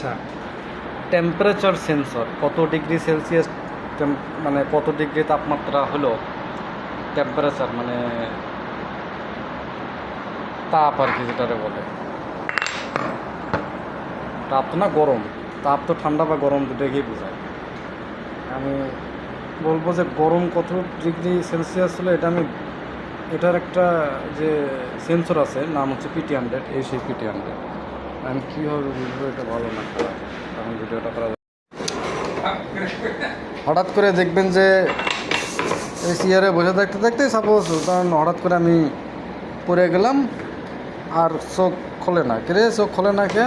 আচ্ছা temperature sensor কত degree Celsius মানে কত ডিগ্রি তাপমাত্রা হলো? টেম্পারেচার মানে তাপ আর কি যেটারে বলে। তাপ তো না, গরম। তাপ তো ঠান্ডা বা গরম দুটোকেই বোঝায়। আমি বলব যে গরম কত ডিগ্রি সেলসিয়াস হলো, এটা আমি এটার একটা যে সেন্সর আছে, নাম হচ্ছে পিটি হান্ড্রেড এই সেই পিটি হান্ড্রেড আমি কীভাবে বুঝব এটা ভালো না খারাপ? ভিডিওটা করা হঠাৎ করে দেখবেন যে এই চেয়ারে বসে থাকতে থাকতে সাপোজ কারণ হঠাৎ করে আমি পড়ে গেলাম আর চোখ খোলে না কে চোখ খোলে না কে?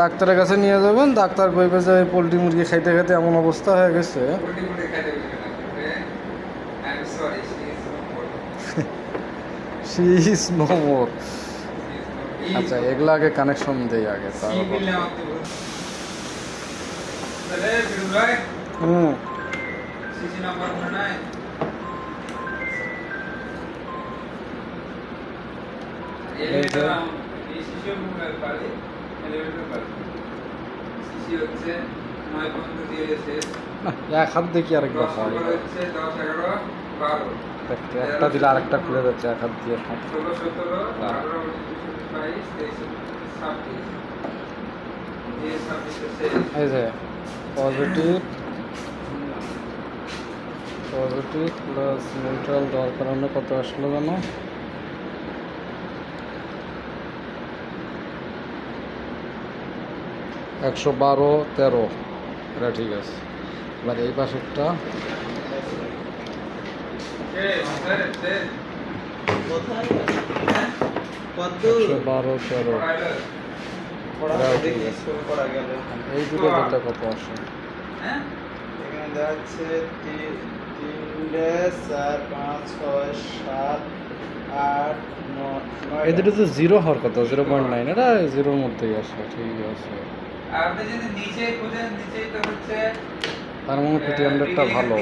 ডাক্তারের কাছে নিয়ে যাবেন ডাক্তার কইবে যে পোলট্রি মুরগি খাইতে খাইতে এমন অবস্থা হয়ে গেছে। শি ইজ নো মোর আচ্ছা এগুলো আগে কানেকশন দেই আগে হুম। এক হাত দেখি আরেকবার একটা- দিলে আরেকটা খুলে যাচ্ছে এক হাত দিয়ে হাত। এই যে পজিটিভ পজিটিভ প্লাস নিউট্রাল দেওয়ার কারণে কত আসলো জানো? একশো বারো তেরো। এটা ঠিক আছে। এবার এই পাশেরটা কে মাস্টার তে একশো বারো তেরো পড়াইলো এটাও ঠিক আছে এই দুটো কত আসে? এখানে তিনটে চার পাঁচ ছয় সাত আট এই দুটো তো জিরো হওয়ার কথা জিরো পয়েন্ট নাইন এটা জিরোর মধ্যেই আসে ঠিক আছে। আর আপনি যদি নিচে খুঁজেন নিচেই তো হচ্ছে তার মানে পিটি হান্ড্রেডটা ভালো।